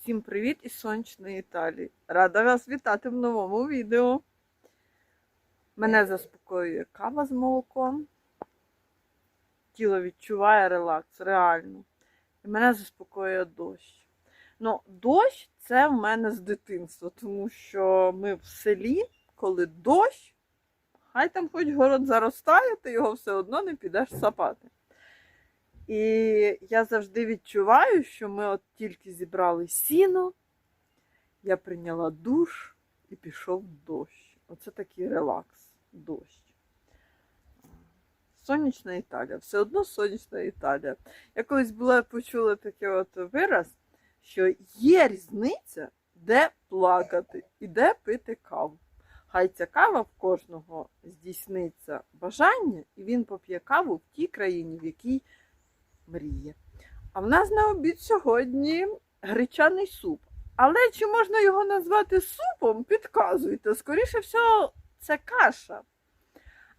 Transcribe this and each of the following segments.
Всім привіт із сонячної Італії. Рада вас вітати в новому відео. Мене заспокоює кава з молоком. Тіло відчуває релакс, реально. І мене заспокоює дощ. Ну, дощ це в мене з дитинства, тому що ми в селі, коли дощ, хай там хоч город заростає, ти його все одно не підеш сапати. І я завжди відчуваю, що ми от тільки зібрали сіно, я прийняла душ і пішов дощ. Оце такий релакс, дощ. Сонячна Італія, все одно сонячна Італія. Я колись була почула такий от вираз, що є різниця, де плакати і де пити каву. Хай ця кава в кожного здійсниться бажання, і він поп'є каву в тій країні, в якій мріє. А в нас на обід сьогодні гречаний суп. Але чи можна його назвати супом, підказуйте. Скоріше всього, це каша.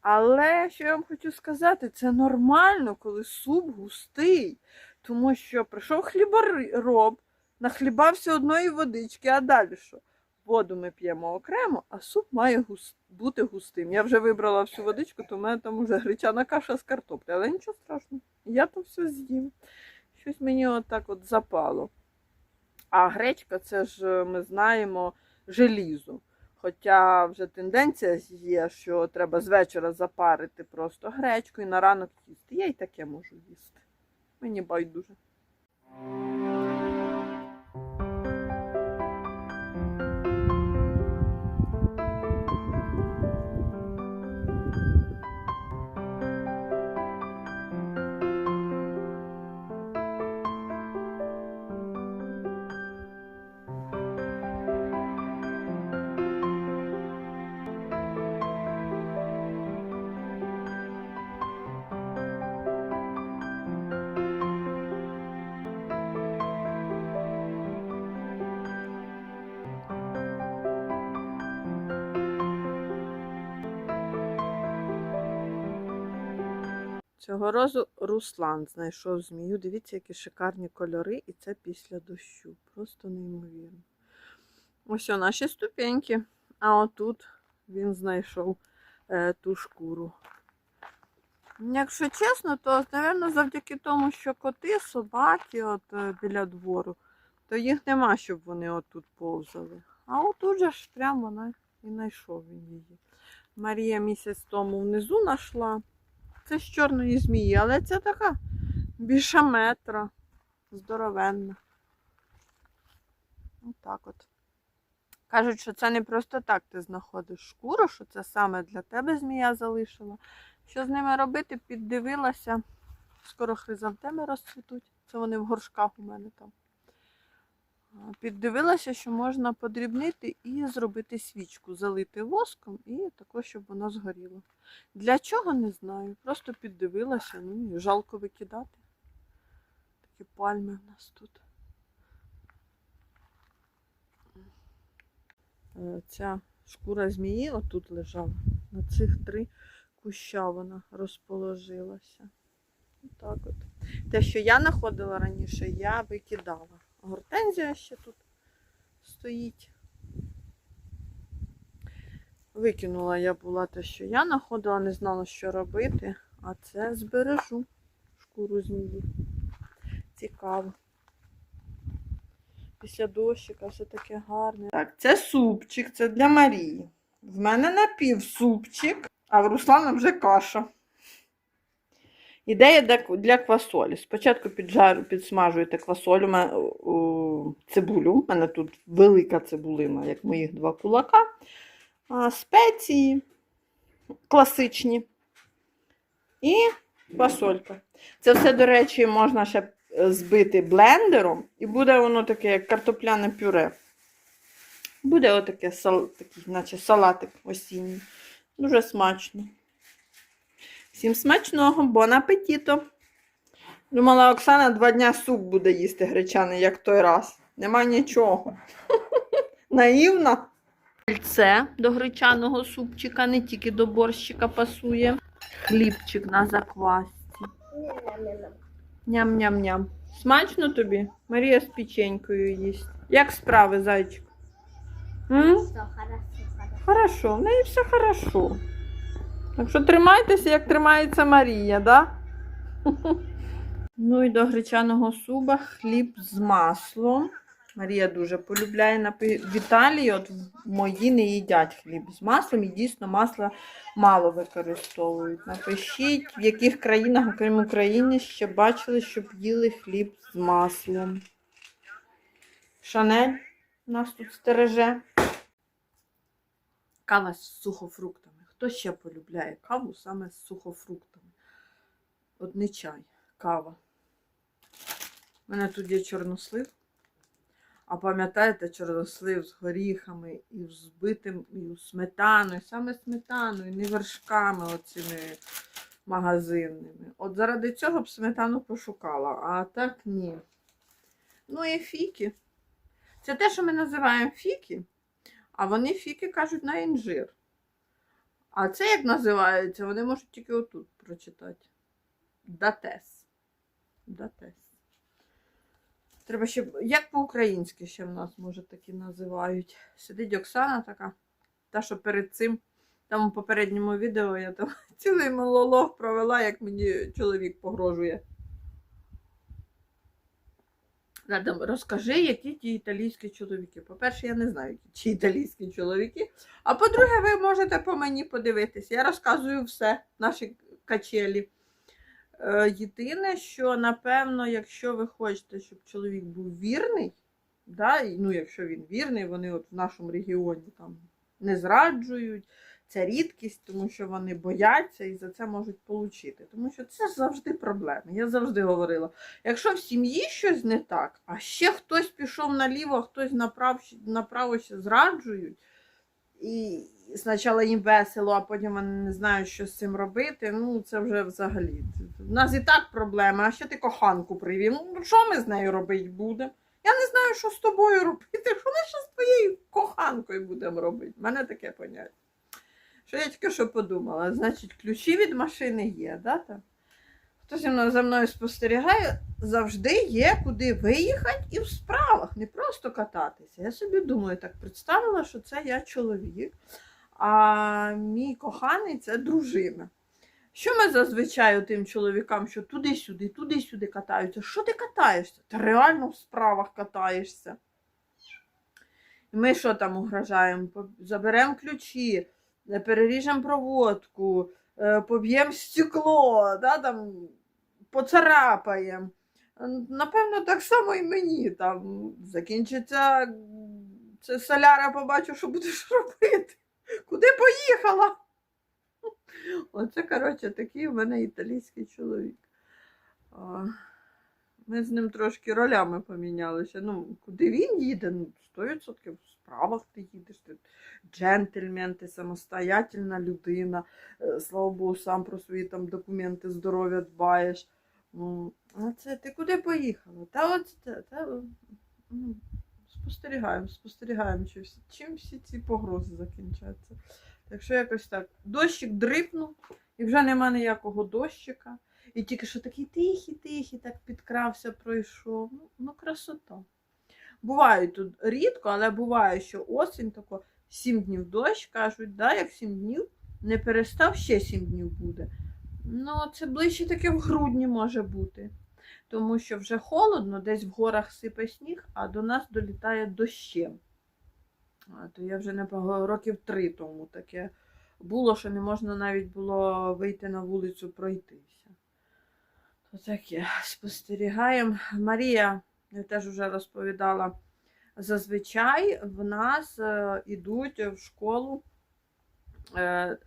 Але що я вам хочу сказати, це нормально, коли суп густий. Тому що прийшов хлібороб, нахлібався одної водички, а далі що? Воду ми п'ємо окремо, а суп має бути густим. Я вже вибрала всю водичку, то в мене там вже гречана каша з картоплі, але нічого страшного. Я то все з'їм. Щось мені отак от запало. А гречка це ж ми знаємо желізо. Хоча вже тенденція є, що треба з вечора запарити просто гречку і на ранок їсти. Я і таке можу їсти. Мені байдуже. Цього разу Руслан знайшов змію. Дивіться, які шикарні кольори, і це після дощу. Просто неймовірно. Ось наші ступеньки. А отут він знайшов е, ту шкуру. Якщо чесно, то, мабуть, завдяки тому, що коти, собаки от, е, біля двору, то їх нема, щоб вони отут повзали. А отут же ж прямо вона і знайшов він її. Марія місяць тому внизу знайшла. Це з чорної змії, але це така більше метра. Здоровенна. Отак от. Кажуть, що це не просто так ти знаходиш шкуру, що це саме для тебе змія залишила. Що з ними робити, піддивилася. Скоро хризантеми розцвітуть. Це вони в горшках у мене там. Піддивилася, що можна подрібнити і зробити свічку, залити воском і також, щоб воно згоріло. Для чого не знаю. Просто піддивилася, ну і жалко викидати. Такі пальми в нас тут. Е, Ця шкура змії отут лежала. На цих три куща вона розположилася. Отак от. Те, що я знаходила раніше, я викидала. Гортензія ще тут стоїть. Викинула я була те, що я знаходила, не знала, що робити, а це збережу шкуру змії. Цікаво. Після дощика все таке гарне. Так, це супчик, це для Марії. В мене напівсупчик, а в Руслана вже каша. Ідея для- квасолі. Спочатку піджарю, підсмажуєте квасолю, цибулю. У мене тут велика цибулина, як моїх два кулака. А, спеції класичні. І квасолька. Це все, до речі, можна ще е, збити блендером, і буде воно таке, як картопляне пюре. Буде отаке, такий, наче салатик осінній. Дуже смачно. Всім смачного, бон апетіто. Думала, Оксана два дня суп буде їсти гречаний, як той раз. Нема нічого. Наївна. Це до гречаного супчика, не тільки до борщика пасує. Хлібчик на заквасці. Ням-ням-ням. Смачно тобі? Марія з печенькою їсть. Як справи, зайчик? М? Все, хорошо, хорошо. Хорошо, в неї все хорошо. Так що тримайтеся, як тримається Марія, да? Ну і до гречаного суба хліб з маслом. Марія дуже полюбляє в Італії, от мої не їдять хліб з маслом і дійсно масла мало використовують. Напишіть, в яких країнах, окрім України, ще бачили, щоб їли хліб з маслом. Шанель нас тут стереже. Кава з сухофруктами. Хто ще полюбляє каву саме з сухофруктами? От не чай, кава. У мене тут є чорнослив. А пам'ятаєте, чорнослив з горіхами і взбитим і сметаною, саме сметаною, не вершками оцими магазинними. От заради цього б сметану пошукала, а так ні. Ну і фіки. Це те, що ми називаємо фіки, а вони фіки кажуть на інжир. А це як називається, вони можуть тільки отут прочитати. Датес. Датес. Треба ще, як по-українськи ще в нас, може, такі називають. Сидить Оксана така, та, що перед цим, там у попередньому відео я там цілий малолог провела, як мені чоловік погрожує. Да, розкажи, які ті італійські чоловіки. По-перше, я не знаю, які ті італійські чоловіки. А по-друге, ви можете по мені подивитися. Я розказую все, наші качелі. Е, Єдине, що напевно, якщо ви хочете, щоб чоловік був вірний, да, ну, якщо він вірний, вони от в нашому регіоні там не зраджують. Це рідкість, тому що вони бояться і за це можуть отримати. Тому що це завжди проблеми. Я завжди говорила: якщо в сім'ї щось не так, а ще хтось пішов наліво, хтось направо, направо ще зраджують, і спочатку їм весело, а потім вони не знають, що з цим робити. Ну, це вже взагалі. У нас і так проблема, а ще ти коханку привів. Ну, що ми з нею робити будемо? Я не знаю, що з тобою робити. Що ми ще з твоєю коханкою будемо робити? У мене таке поняття. Що я тільки що подумала? Значить, ключі від машини є, да? там? Хто за мною спостерігає, завжди є куди виїхати і в справах, не просто кататися. Я собі думаю, так представила, що це я чоловік, а мій коханий це дружина. Що ми зазвичай тим чоловікам, що туди-сюди, туди-сюди катаються? Що ти катаєшся? Ти реально в справах катаєшся. Ми що там угрожаємо? Заберемо ключі, переріжемо проводку, е, поб'ємо стекло, да, там, поцарапаємо. Е, Напевно, так само і мені. Там закінчиться це соляра, побачу, що будеш робити. Куди поїхала? Оце, коротше, такий у мене італійський чоловік. Ми з ним трошки ролями помінялися. Ну, куди він їде? Ну, 100% в справах ти їдеш. Ти джентльмен, ти самостоятельна людина. Е, Слава Богу, сам про свої там документи здоров'я дбаєш. Ну, а це ти куди поїхала? Та от та, та, ну, спостерігаємо, спостерігаємо, чи чим всі ці погрози закінчаться. Так що якось так. Дощик дрипнув, і вже нема ніякого дощика. І тільки що такий тихий, тихий, так підкрався, пройшов. Ну, ну красота. Буває тут рідко, але буває, що осінь тако 7 днів дощ, кажуть, да, як 7 днів, не перестав, ще 7 днів буде. Ну, це ближче таке в грудні може бути. Тому що вже холодно, десь в горах сипе сніг, а до нас долітає дощем. А, то я вже не років три тому таке було, що не можна навіть було вийти на вулицю пройтися. То таке, спостерігаємо. Марія, я теж вже розповідала, зазвичай в нас е, ідуть в школу е,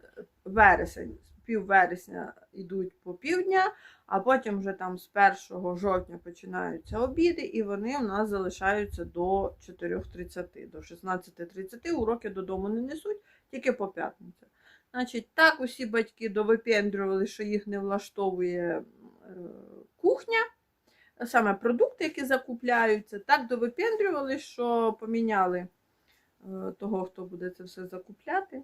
вересень, пів вересня йдуть по півдня, а потім вже там з 1 жовтня починаються обіди, і вони у нас залишаються до 4.30, до 16.30. Уроки додому не несуть, тільки по п'ятницю. Значить, так усі батьки довипендрювали, що їх не влаштовує е, кухня, саме продукти, які закупляються, так довипендрювали, що поміняли е, того, хто буде це все закупляти.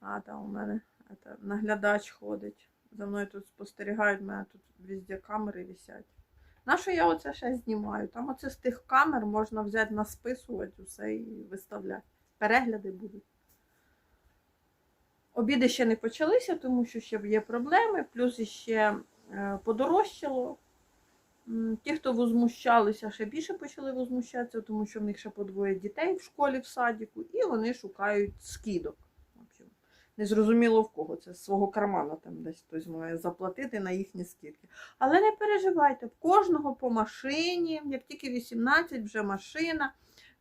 А там у мене це, наглядач ходить. За мною тут спостерігають, в мене тут везде камери висять. На що я оце ще знімаю? Там оце з тих камер можна взяти, насписувати усе і виставляти. Перегляди будуть. Обіди ще не почалися, тому що ще є проблеми, плюс іще е, подорожчало. Ті, хто возмущалися, ще більше почали возмущатися, тому що в них ще по двоє дітей в школі, в садіку, і вони шукають скидок. Незрозуміло в кого. Це з свого кармана там десь хтось має заплатити на їхні скидки. Але не переживайте, в кожного по машині, як тільки 18, вже машина,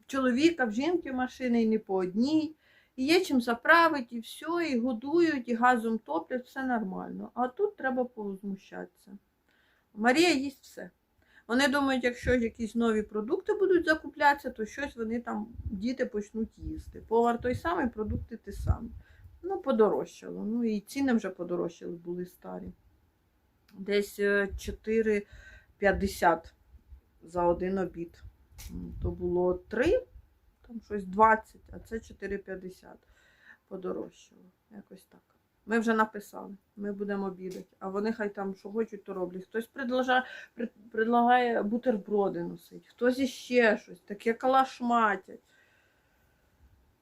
в чоловіка, в жінки машини і не по одній. І є чим заправити, і все, і годують, і газом топлять, все нормально. А тут треба повозмущатися. Марія їсть все. Вони думають, якщо якісь нові продукти будуть закуплятися, то щось вони там, діти почнуть їсти. Повар той самий, продукти ті самі. Ну, подорожчало. Ну і ціни вже подорожчали, були старі. Десь е, 4,50 за один обід. То було 3, там щось 20, а це 4,50 подорожчало. Якось так. Ми вже написали, ми будемо обідати. А вони хай там що хочуть, то роблять. Хтось предлагає, предлагає бутерброди носити, хтось іще щось, таке калашматять.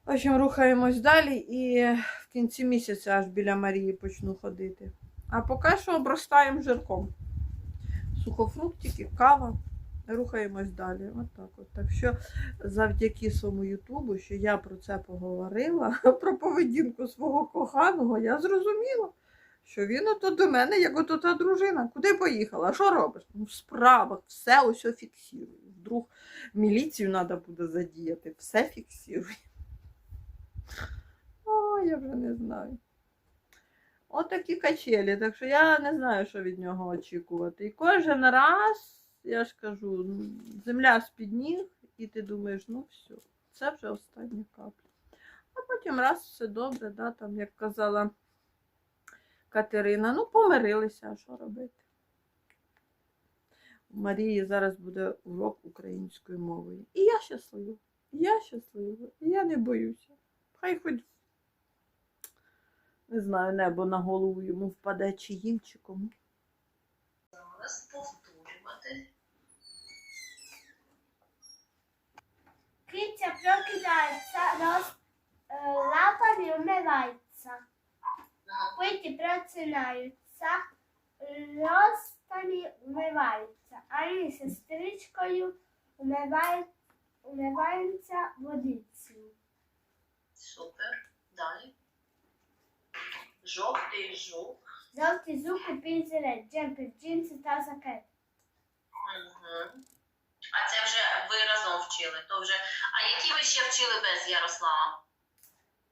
В рухаємось далі і в кінці місяця аж біля Марії почну ходити. А поки що обростаємо жирком. Сухофруктики, кава. Рухаємось далі. От так, от. так що завдяки своєму Ютубу, що я про це поговорила, про поведінку свого коханого, я зрозуміла, що він ото до мене, як ото та дружина. Куди поїхала? Що робиш? Ну, в справах, все ось фіксую. Вдруг міліцію треба буде задіяти, все фіксую. О, я вже не знаю. Отакі качелі, так що я не знаю, що від нього очікувати. І кожен раз, я ж кажу, ну, земля з-під ніг, і ти думаєш, ну все, це вже остання капля. А потім раз все добре, да, там, як казала Катерина, ну помирилися, а що робити? У Марії зараз буде урок української мови. І я щаслива. Я щаслива. І я не боюся. Хай хоч, не знаю, небо на голову йому впаде чи їм, чи кому. Зараз повторювати. Киця прокидається, роз, е, лапами умивається. Пити просинаються, ростами умиваються. З сестричкою умивають, умиваються водицею. Супер. Далі. Жовтий жук. Жовтий зуб купив зелень, джемпер, джинси та жакет. Угу. А це вже ви разом вчили. То вже... А які ви ще вчили без Ярослава?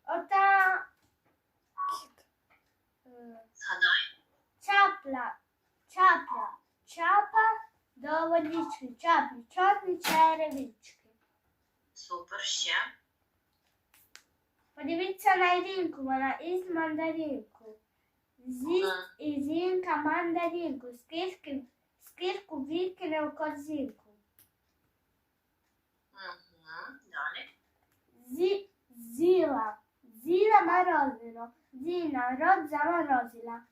Ота Згадай. чапла, чапла, чапа до водички, чаплі, чорні черевички. Супер ще. Подивіться на Іринку, вона із мандаринку. З'їсть Мгм. і зінка мандаринку, скільки, скільки викине в корзинку. orientale. Zi, zila, zila marosino, zina, rozza marosila,